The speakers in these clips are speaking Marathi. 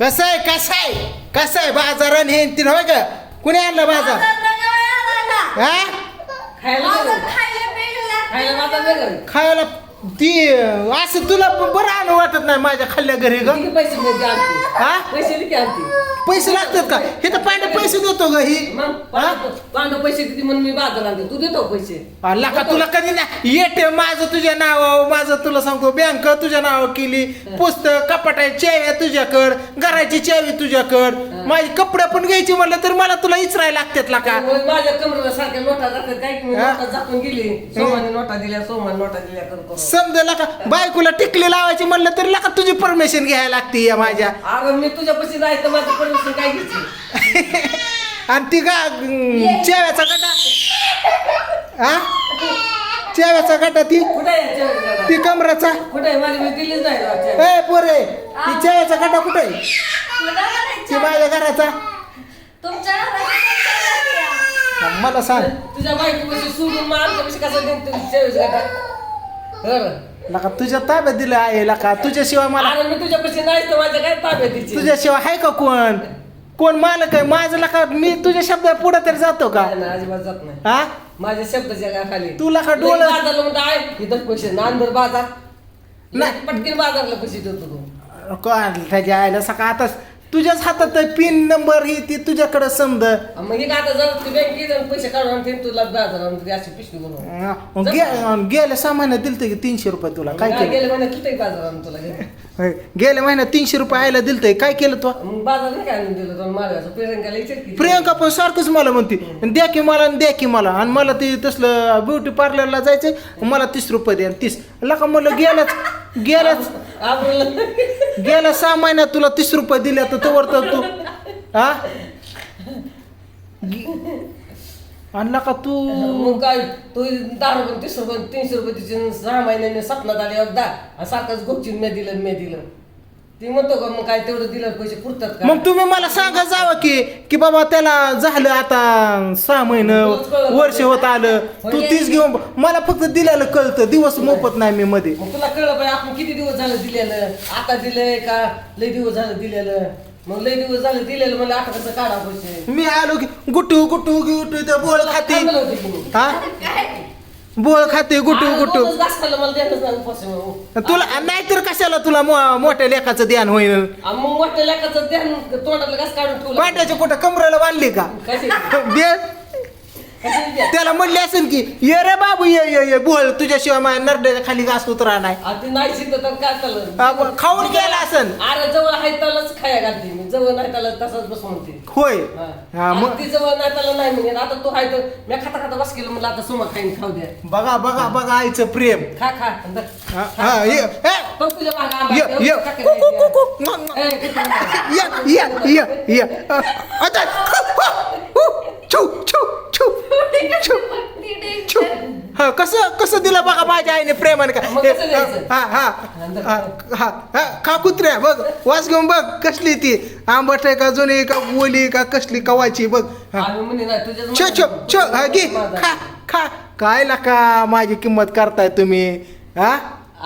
कसं आहे कसं आहे कसं आहे बाजारान हे तीन होय का कुणी आणलं बाजार? हा? खायला. खायला ती असं तुला बरं आणू वाटत नाही माझ्या खाल्ल्या घरी ग? किती पैसे हा? पैसे किती आणते पैसे लागतात का? हे तर पांढरे पैसे देतो ग ही. मग पांडव पांडव पैसे किती म्हणून मी बाजार आणते? तू देतो पैसे. अल्ला का तुला कधी नाही. येते माझं तुझ्या नाव माझं तुला सांगतो. बँक तुझ्या नाव केली. पुस्तक कपाटाची चाव्या तुझ्याकड. घराची चावी तुझ्याकड. माझे कपडे पण घ्यायची म्हणलं तर मला तुला इचरायला लागतात ला का माझ्या कमरेला सारख्या नोटा जातात. काय की मी हा? नोटा झाकून गेली. सोमाने नोटा दिल्या सोमाने नोटा दिल्या करू करू समजा का? बायकोला टिकली लावायची म्हणलं तर लका तुझी परमिशन घ्यायला लागते या माझ्या. अगं मी तुझ्या पैसे जायचं माझी परमिशन काय घ्यायची? आणि ती का अं, चेव्याचा गटा. हा चेव्याचा गटा ती. कुठे आहे जेवण दादा? ती कमराचा. कुठे आहे? माझी मी दिल्लीच नाही राव. ए पोरे ती चेव्याचा गटा कुठे आहे? ती माझ्या घराचा. मला सांग. तुझ्या बायको पैसे सोडून मग कसं देईन तू चेवीस गाठा बरं लका तुझ्या ताब्यात दिलं आहे लका. तुझ्याशिवाय मला अरे मी तुझ्या पैसे नाही तर माझ्या काय ताब्यात तिची तुझ्याशिवाय आहे का कोण? कोण मालक आहे? माझं लका मी तुझ्या शब्दा पुढे तरी जातो का? नाही, नाही, अजिबात जात नाही. हा? माझ्या शब्दाच्या काय खाली? तुला का लई डोळं- बाजारला म्हणतो आहे. इथं पैसे नांदर बाजार. नाही. नाही पटकीन बाजारला पैसे देतो तू. कोण त्याच्या आयला सका आता तुझ्याच हातात पिन नंबर ही ती तुझ्याकडे समज आणि मग हे का आता जर तू बँकेत जाऊन पैसे काढून आणते तुला बाजार आणून अशी पिशवी बनवून. गेल्या सहा महिन्यात दिलते की तीनशे रुपये तुला काय केलं? गेले महिन्यात किती बाजार आणून तुला घरी? होय. गेल्या महिन्यात तीनशे रुपये आयला दिलतंय काय केलं तू? मग बाजार नाही काय आणून दिलं तुला मालवाचं प्रियंकाला विचार की. प्रियंका पण सारखंच मला म्हणते द्या की मला आणि द्या की मला. आणि मला ते तसलं ब्युटी पार्लरला जायचंय मला तीस रुपये द्या तीस. लका म्हणलं गेल्याच आपण गेल्या सहा महिन्यात तुला तीस रुपये दिले तर तोवर तर तू हा? आणला का तू. मग काय तू दहा रुपये तीस रुपये तीनशे रुपये तिचे सहा महिन्याने सपनात आले एकदा. सारखंच गोपचीन मी दिलं मी दिलं. ती म्हणतो का मग काय तेवढं दिलं पैसे पुरतात का? मग तुम्ही मला सांगा जावं की की बाबा त्याला झालं आता सहा महिनं वर्ष होत आलं. तू तीच घेऊन मला फक्त दिलेलं कळतं दिवस मोफत नाही मी मध्ये. मग तुला कळलं पाहिजे आपण किती दिवस झालं दिलेलं आता दिलंय का? लय दिवस झालं दिलेलं मग लय दिवस झालं दिलेलं मला आता कसं काढा पैसे? मी आलो की गुटू गुटू गुटू ते बोळ खाते. होतं की. हा? बोळ खाते गुटू गुटू. द्यायलाच नाही. तुला नाहीतर कशाला तुला मोठ्या लेखाचं ध्यान होईल? मोठ्या लेकाचं ध्यान घास काढून पाट्याच्या कुठं कमरेला बांधली का? त्याला म्हणले असेल की ये रे बाबू ये ये ये बोल तुझ्याशिवाय माझ्या नरड्याच्या खाली घास उतरा नाही ते नाही शिकत तर काय चाललं आपण खाऊन गेला असेल अरे जवळ आहे त्यालाच खाया घालते मी जवळ नाही त्याला तसाच बस म्हणते होय हा. मग ती जवळ नाही त्याला नाही म्हणजे आता तो आहे तर मी खाता खाता बस केलं म्हणलं आता सोमा खाईन खाऊ द्या बघा बघा बघा आईचं प्रेम खा खा. हा. हा, ये, तो तुझ्या मागं आंबा ये, आहे, ये, एवढं टाकेल कु, कु, आहे. कु, कु, म, म. ए, किती आंबा? ये, ये, ये, ये. अ, आता, हु, हु, छू, छू, छू, छू, छू. हा, कसं कसं दिलं बघा माझ्या आईने प्रेमाने का? मग कसं द्यायचं? हा हा हा हा हा खा कुत्र्या? बघ वास घेऊन बघ कसली ती. आंबट आहे का जुनी का ओली का कसली कवाची बघ. हा. आम्ही म्हणे छो छो छो हा घे. खा खा. काय लका माझी किंमत करताय तुम्ही? हा?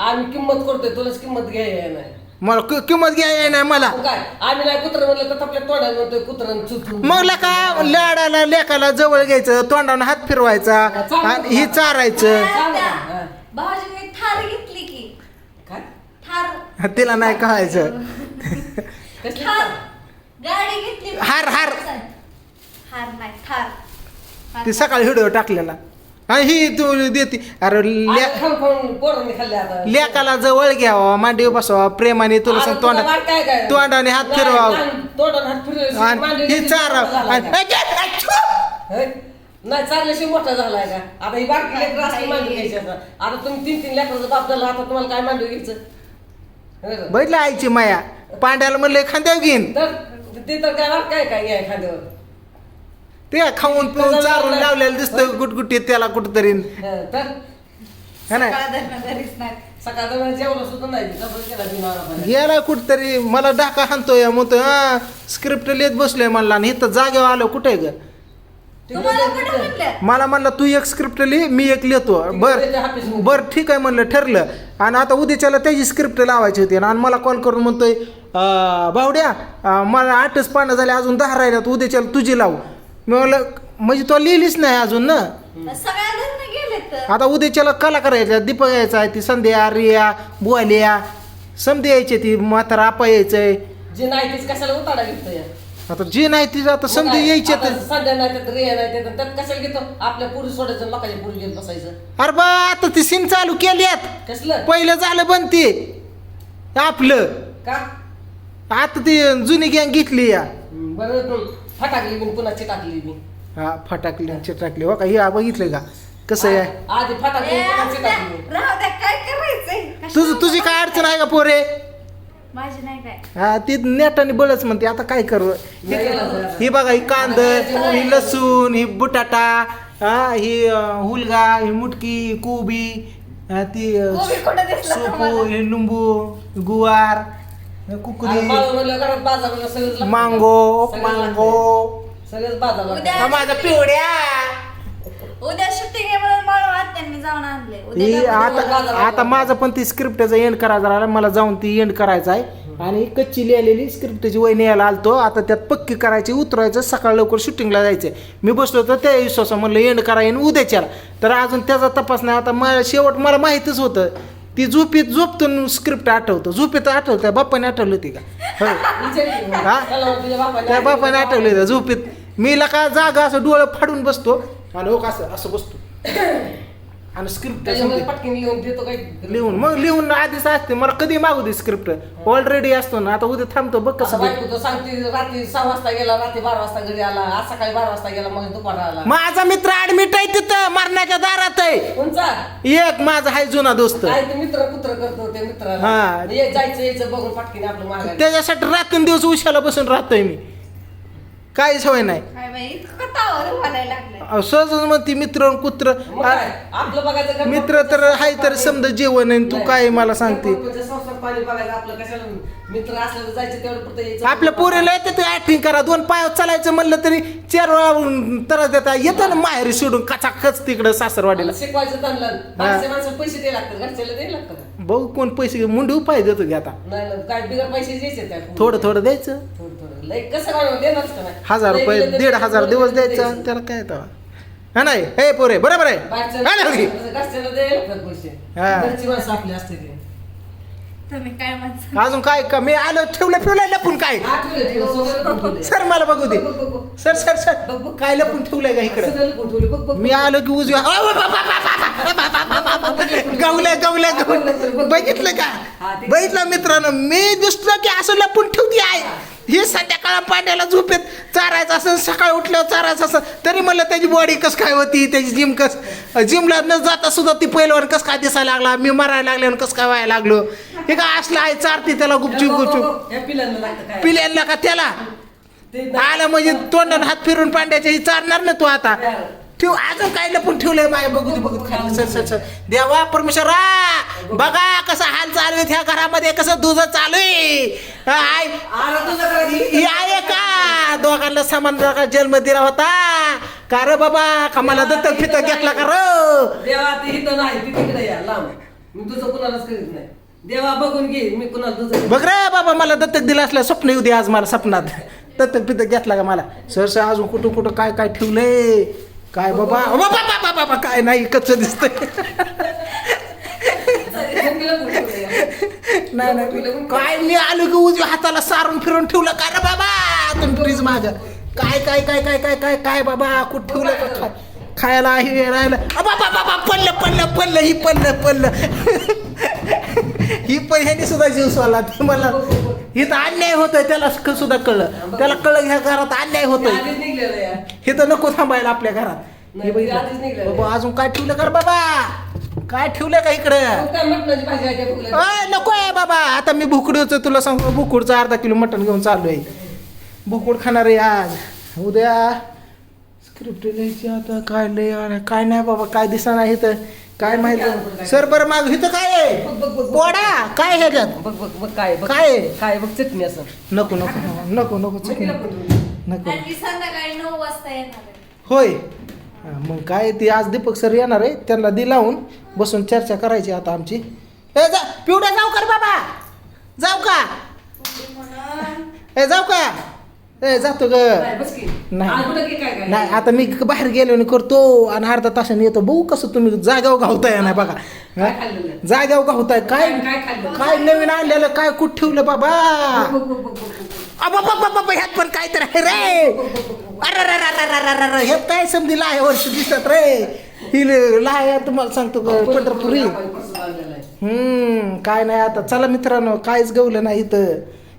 आम्ही किंमत करतोय तुलाच किंमत घ्याय नाही मला कि- किंमत घ्याय नाही मला. मग काय? आम्ही नाही कुत्र म्हणलं तर आपल्या तोंडात म्हणतोय कुत्रा चुचू मग लका लाडाला लेकाला जवळ घ्यायचं तोंडानं हात फिरवायचा आणि ही चारायचं. भाऊजीने थार घेतली की. काय? थार. तिला नाही कळायचं. कसली थार. गाडी घेतली. हार, हार. हार नाही थार. ती सकाळी व्हिडिओ टाकलेला. आणि ही तू देते अरे ले आता खाऊन खाऊन पोरांनी खाल्ले आता लेकाला जवळ घ्यावा मांडीव बसवा प्रेमाने तुला सांग तोंडा? तोंडाने हात नाही, फिरवावं नाही, तोंडाने हात फिरवायचे. आणि ही चाराव! हे? नाही चालल्याशी मोठा झालाय का आता ही बारकी लेकर असली मांडू घ्यायची आता आता तुम्ही तीन तीन लेकराचा बाप झाला आता तुम्हाला काय मांडू घ्यायचं हे. बघितलं आईची माया पांड्याला म्हणलं खांद्यावर घेईन तर ते तर काय वाट काय काय घ्याय खांद्यावर ते खाऊन पिऊन चारून लावलेलं दिसतं गुटगुटीत त्याला कुठतरी. हं, ना? कुठतरी मला डाका हाणतोय म्हणतोय हा स्क्रिप्ट लिहित बसलोय म्हणला आणि इथं जागेवर आलो कुठे ग मला म्हणलं तू एक स्क्रिप्ट लिही मी एक लिहितो. बर. बर ठीक आहे म्हणलं ठरलं. आणि आता उद्याच्याला त्याची स्क्रिप्ट लावायची होती. आणि मला कॉल करून म्हणतोय "अं, भावड्या अं, मला आठच पानं झाले अजून दहा राहिल्यात उद्याच्याला तुझी लावू. मी म्हणलं म्हणजे तो लिहिलीच नाही अजून ना? सगळ्या आता उद्याच्याला कलाकार यायच्या दीपक यायचा आहे ती संध्या रिया बुवालिया समधी यायची ती म्हातारा आपा यायचंय. जे नाही तेच कशाला उताडा घेतो या आता जी नाही ती आता समधी यायची आता तर संध्या नाही त्यात रिया नाही त्यात त्यात कशाला घेतो? आपल्या पुरुष सोडायचं लोकांच्या पुरुष घेत बसायचं. अरे बा आता ती सीन चालू केल्यात. कसलं? पहिलं झालं पण ते. आपलं. का? आता ती जुनी गँग घेतली या. बरं तू फटाकली चिटाकली मी? हा फटाकली चिटाकली हो का? हे बघितलं का? कसं आहे? आधी फटाकली राहू द्या काय करायचंय? तुझ तुझी काय अडचण आहे का पोरे? माझी नाही काय. हा ती नेटाने बळच म्हणते. आता काय करू? हे- ही बघा ही कांद ही लसूण ही बुटाटा हा ही अं, हुलगा ही मुटकी ही कोबी हा, ती अं, कोबी कुठं दिसलं सोपू तुम्हाला? हे लिंबू गुवार मांगो मांगो. सगळंच बाजार हा, माझा पिवड्या. उद्या शूटिंग आहे म्हणून मला त्यांनी जाऊन आणले. उद्या ही डबल- आता आता माझं पण ती स्क्रिप्टचं एंड करायचं राहिलं. मला जाऊन ती एंड करायचं आहे. आणि कच्ची लिहिलेली स्क्रिप्टची वय न्यायला आलतो. आता त्यात पक्की करायची उतरायचं सकाळ लवकर शूटिंगला जायचं. मी बसलो तर त्या विश्वासा म्हणलं एंड करा येईन उद्याच्याला. तर अजून त्याचा तपास नाही. आता मला शेवट मला माहीतच होतं. ती झोपीत झोपतून स्क्रिप्ट आठवतं. झोपीत आठवतं त्या बाप्पाने आठवली होती का. हा? त्या बापाने आठवले. होतं झोपीत. मी का जागा असं डोळं फाडून बसतो? आणि हो का असं असं बसतो. आणि स्क्रिप्ट त्याच्यामध्ये पटकन लिहून देतो काही. लिहून मग लिहून आधीच असते. मला कधी मागू दे स्क्रिप्ट ऑलरेडी असतो ना. आता उद्या थांबतो बघ कसं. बायको तर सांगते रात्री सहा वाजता गेला रात्री बारा वाजता घरी आला आज सकाळी बारा वाजता गेला मग दुपार आला. माझा मित्र ऍडमिट आहे तिथं मरणाच्या दारात आहे. कोणचा? एक माझा आहे जुना दोस्त. काय ते मित्र कुत्र करतो ते मित्राला. हा. ये जायचं यायचं बघून पटकीने आपलं मागायला त्याच्यासाठी रात्रंदिवस उशाला बसून राहतोय मी. काही सवय नाही. इतकं तावर अहो, सहजच म्हणते मित्र आणि कुत्र. मग काय? आपलं बघायचं का? मित्र तर आहे तर समजा जेवण आहे आणि तू. काय मला सांगते. संसार पाणी बघायचं आपलं कशाला मित्र असलं तर जायचं तेवढं पुरतं यायचं. आपल्या पोरीला येते ऍक्टिंग करा. दोन पाय चालायचं म्हणलं तरी चार वेळा त्रास देता येतं ना माहेरी सोडून. कचाकच तिकडं सासरवाडीला. शिकवायचं त्यांना. बाहेरच्या माणसाला पैसे द्यायला लागतात. घरच्याला द्यायला लागतं का? बघू कोण पैसे घे मुंडी उपाय देतो की आता. नाही ना, काय बिगर पैसे द्यायचे त्या थोडं थोडं द्यायचं. थोडं थोडं. लय कसं काय देणारच का नाही? हजार लय रुपये तर दीड ते हजार दिवस द्यायचं. त्याला काय तेव्हा हा नाही हे पोरे बरोबर आहे हा हा. तुम्ही काय म्हणता अजून काय का मी आलो ठेवलं ठेवलं लपून काय. सर मला बघू दे. सर सर सर काय लपून ठेवलंय का इकडं मी आलो की उजव्या अ, बा, बा, बा, बा, बा, बा, बा, बा, बा, बा. गावल्या गावल्या गावल्या बघितलं का हा, बघितलं मित्रांनो मी दिसलो की असं लपून ठेवती आहे हे संध्याकाळ पाण्याला झोपेत चारायचं असं सकाळी उठल्यावर चारायचं असं तरी म्हणलं त्याची बॉडी कस काय होती त्याची जिम कस जिमला न जाता सुद्धा ती पहिल्यावर कस काय दिसायला लागला मी मरायला लागल्यावर कस काय व्हायला लागलो हे काय असलं आहे चारती त्याला गुपचूप गुपचूप पिल्यांना का त्याला. आलं म्हणजे तोंडानं हात फिरून पांड्याच्या ही चालणार ना तू आता ठेव अजून काय लपून ठेवलंय माय बघू बघू खाली सर सर सर देवा परमेश्वरा बघा कसा हाल चालू ह्या घरामध्ये कसं दुध चालू आहे ही आहे का दोघांना समान दोघा जन्म दिला होता. का रे बाबा? का मला दत्तक फितक घेतला का रो? देवा ते इथं नाही ती तिकडे या लांब. मी तुझं कुणालाच करीत नाही. देवा बघून घे मी कुणाला तुझं बघ रे बाबा मला दत्तक दिलं असलं स्वप्न येऊ दे आज मला स्वप्नात दत्तक फितक घेतला का मला? सर सर अजून कुठं कुठं काय काय ठेवलंय? काय बाबा? बाबा बाबा बाबा काय नाही कच्च दिसतंय तिला कुठं ठेवलंय? नाही नाही काय मी आलो की उजव्या हाताला सारून फिरून ठेवलं? काय रे बाबा? तुम्ही प्लीज माग. काय काय काय काय काय काय काय बाबा? कुठं ठेवलं? का खायला हे राहिलं. बाबा बाबा पडलं पडलं पडलं ही पडलं पडलं. ही पण ह्याने सुद्धा जीव सोडला. ते मला इथं अन्याय होतोय त्याला क- सुद्धा कळलं. त्याला कळलं ह्या घरात अन्याय होतोय. हे तर नको थांबायला आपल्या घरात. हे. बाबा अजून काय ठेवलं का रे बाबा? काय ठेवलं का इकडं? मग काय मटणाची भाजी आहे त्या फुगल्या अय, नको आहे बाबा. आता मी भुकडचं तुला सांगतो भुकुडचं अर्धा किलो मटण घेऊन चालू आहे. भुकुड खाणार आहे आज. उद्या स्क्रिप्ट लिहायची आता. काय लय काय नाही बाबा. काय दिसा नाही तर काय माहिती? सर बरं माग इथं काय आहे? बघ, बघ, बघ. पोडा. काय ह्याच्यात? बघ बघ बघ काय बघ. काय? काय बघ चटणी असं. नको नको नको नको तिला नको. कुठं ठेवली? नको. आणि मी संध्याकाळी नऊ वाजता येणार आहे. होय. मग काय ते आज दीपक सर येणार आहे त्यांना दि लावून बसून चर्चा करायची आता आमची. ए जा पिवड्या जाऊ कर बाबा! जाऊ का ए जाऊ का ए जातो ग. नाही. नाही. आता मी बाहेर गेलो आणि करतो आणि अर्धा तासाने येतो. बघू कसं तुम्ही जाग्यावर घावताय नाही बघा? जाग्यावर घावताय. काय काय नवीन आणलेलं? काय कुठं ठेवलं बाबा? बघ, ह्यात पण काय तर आहे रे. अरे ह्यात काय समजी लाय वर्ष दिसत रे. ही लाय तुम्हाला सांगतो पंढरपुरी. हम्म काय नाही आता. चला मित्रांनो काहीच गवलं नाही इथं.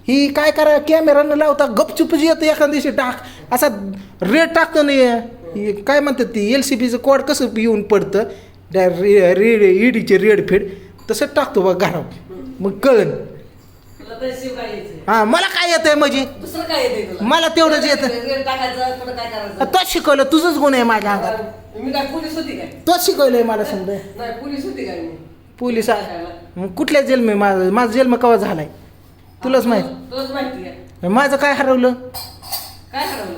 ही काय करा कॅमेरानं लावता गपचुप जी येतं एखाद्या दिवशी टाक. असा रेड टाकतो नाही काय म्हणतात ती एल सी बीचं कोड कसं येऊन पडतं? डायरेक्ट रे रेड ईडीचे रेड फेड तसं टाकतो बा घरा मग कळन तुला तर शिव काय यायचंय? हा मला काय म्हणजे? काय येतंय तुला? मला तेवढंच येतं? तोच शिकवलं तुझंच गुण आहे माझ्या अंगात. मी तोच शिकवलंय मला समजा. पोलीस होती काय मी? पोलीस आहे. मग कुठल्या जन्म आहे माझा माझा जन्म केव्हा झालाय? तुलाच माहीत. आहे. माझं काय हरवलं?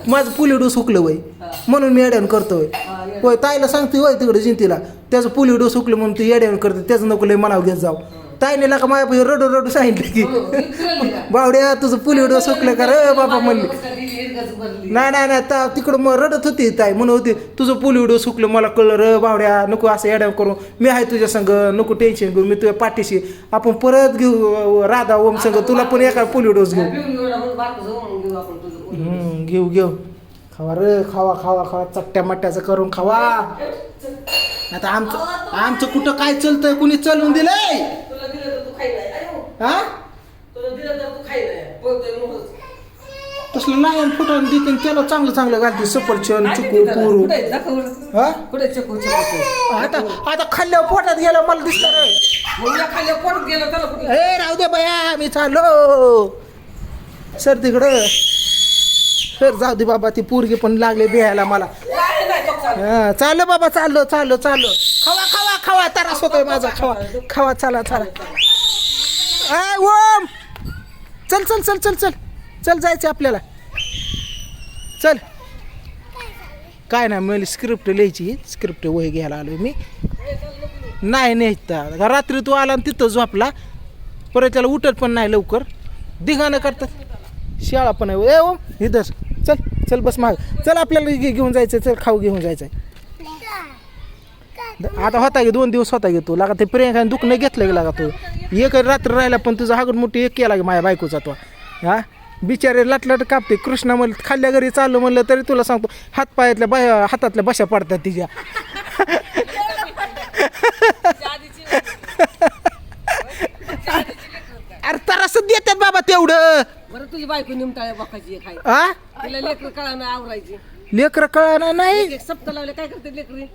माझं पुलिडो सुकलं वय. म्हणून मी हा, येड्यान. होय ताईला सांगते होय तिकडे जिंतीला. त्याचं पुलिडो सुकलं म्हणून ती येड्यान करते. त्याचं नको लय मनावर घेत जाऊ. ताईने का माझ्या रडू रडू सांगितलं की. हो? बावड्या तुझं पुलिडो सुकलं का रे बाबा म्हणले. नाही नाही नाही ता तिकडं मग रडत होती ताई म्हणत होती तुझं पुलिडो सुकलं मला कळलं रे बावड्या नको असं येड्या करू. मी आहे तुझ्या संग नको टेन्शन घेऊ मी तुझ्या पाठीशी. आपण परत घेऊ राधा ओम संग तुला पण एका घेऊ. पिऊन घेऊ घेऊ घेऊ घेऊ. खावा रे खावा खावा खावा चट्ट्या मट्ट्याचं करून खावा. आता आमचं आमचं कुठं काय चालतंय कुणी चालून दिलंय तुला दिलं तर तू खाई नाही अयो, हा. तसलं नाही फुटाण देते त्याला चांगलं चांगलं घालते सफरचंद चिकू? पुरू. हा? कुठे चकू चकू आता आता खाल्ल्यावर पोटात गेलं मला दिसलं रे गेलं त्याला ए राहू दे बया मी चाललो. सर तिकडं. सर जाऊ दे बाबा ती पोरगी पण लागले बिहायला मला. हा, चाललो बाबा चाललो चाललो चाललो. खावा खावा खावा त्रास होतोय माझा खावा. खावा चला चला. आय ओम! चल चल चल चल चल. चल जायचं आपल्याला. चल. काय नाही मला स्क्रिप्ट लिहायची स्क्रिप्ट वही घ्यायला आलो मी. नाही नाही रात्री तू आला आणि तिथं झोपला. परत त्याला उठत पण नाही लवकर. दिघाणं करतात. शाळा पण आहे. ए ओम इथं चल चल बस माग. चल आपल्याला घेऊन जायचं चल खाऊ घेऊन जायचं आहे आता होता गे दोन दिवस होता गे तू. लागा ते प्रियंकाने दुखणं घेतलं गे लागा तू. एक रात्र राहिला पण तुझा हागड मोठी एक केला गे माझ्या बायकोचा तो. हा? बिचारे लटलट कापते. कृष्णा म्हणलं खाल्ल्या घरी चाललो म्हणलं तरी तुला सांगतो हात पायातल्या बाय हातातल्या बशा पडतात तिच्या. अरे तरच देतात बाबा तेवढं. बरं तुझी बायको निमताळ्या बकाची तिला लेकर कळा आवरायची. लेकर कळणार नाही. एक सप्ताह लावले काय करते लेकरी?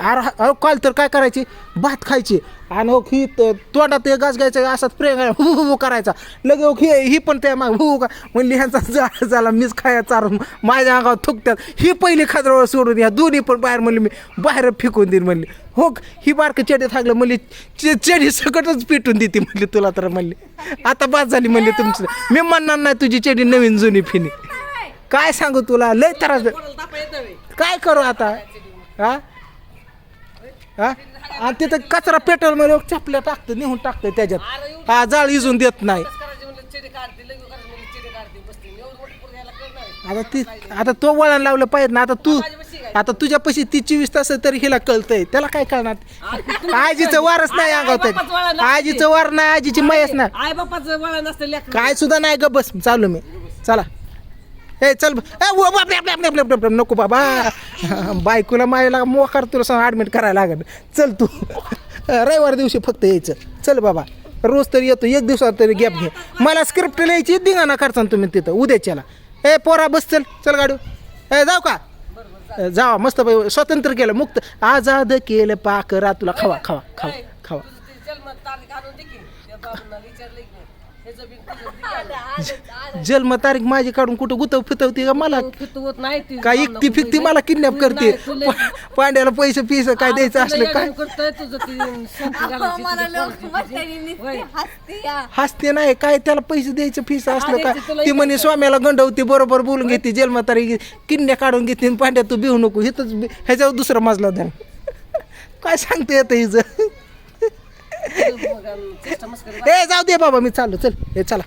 अरे अहो काल तर काय करायची? भात खायची. आणि हो ही त- तोंडात गाज घ्यायचं असाच प्रेम हु हु करायचा. लगे हो ही ही पण त्या माग हु का म्हणली ह्यांचा जा झाला मीच खाया चारून माझ्या अंगावर थुकत्यात. ही पहिली खाजरावर सोडून या दोन्ही पण बाहेर म्हणली मी बाहेर फेकून देईन म्हणली. हो ही बारकं चेडे थाकलं म्हणली चे- चेडी सकटच पिटून देते म्हणली तुला तर म्हणली. आता बाद झाली म्हणली तुमची. मी म्हणणार नाही तुझी चेडी नवीन जुनी फिनी. काय सांगू तुला? लय त्रास? काय करू आता? हा हा? आणि तिथं कचरा पेट्रोलमध्ये चपल्या टाकतं नेऊन टाकतं त्याच्यात. हा जाळ इजून देत नाही. आता ती आता तो वळण लावलं पाहिजे ना आता तू आता तुझ्या पशी ती चोवीस तास तरी हिला कळतंय. त्याला काय कळणार? आजीचं वारच नाही अंगावत आजीचं वार नाही आजीची मयच नाही. काय सुद्धा नाही ग बस चालू मी. चला. ए चल. ए, व- बाप- बाप- बाप- रे, बाप- रे, नको बाबा. बायकोला मायला मोकार तुला सांग ॲडमिट करायला लागेल. चल तू. रविवार दिवशी फक्त यायचं. चल बाबा. रोज तरी येतो. एक दिवसात तरी गॅप घे. मला स्क्रिप्ट लिहायची धिंगाणा करता तुम्ही तिथं उद्याच्याला. ए पोरा बस चल. चल गाडू. ए जाऊ का? ए, जावा मस्त भाई स्वतंत्र केलं मुक्त. आझाद केलं पाकरा. तुला खावा खावा खावा खावा तुझं ते जन्म तारीख आणून दे की त्या बाबांना विचारलं की ह्याचं बी जन्म तारीख माझी काढून कुठं गुतव फितवते का मला? फितवत नाही ती काय इकती फिकती मला किडनॅप करते. पांड्याला पैसे पिस काय द्यायचं असलं काय. हसती नाही काय त्याला पैसे द्यायचं फीस असलं काय? ती म्हणे स्वाम्याला गंडवते बरोबर बोलून घेते जन्मतारीख किडण्या काढून घेते आणि पांड्या तू भिवू नको हिथंच ह्याच्यावर दुसरा मजला द्या. काय सांगते येतं हिचं? ए जाऊ दे बाबा मी चाललो चल हे चला.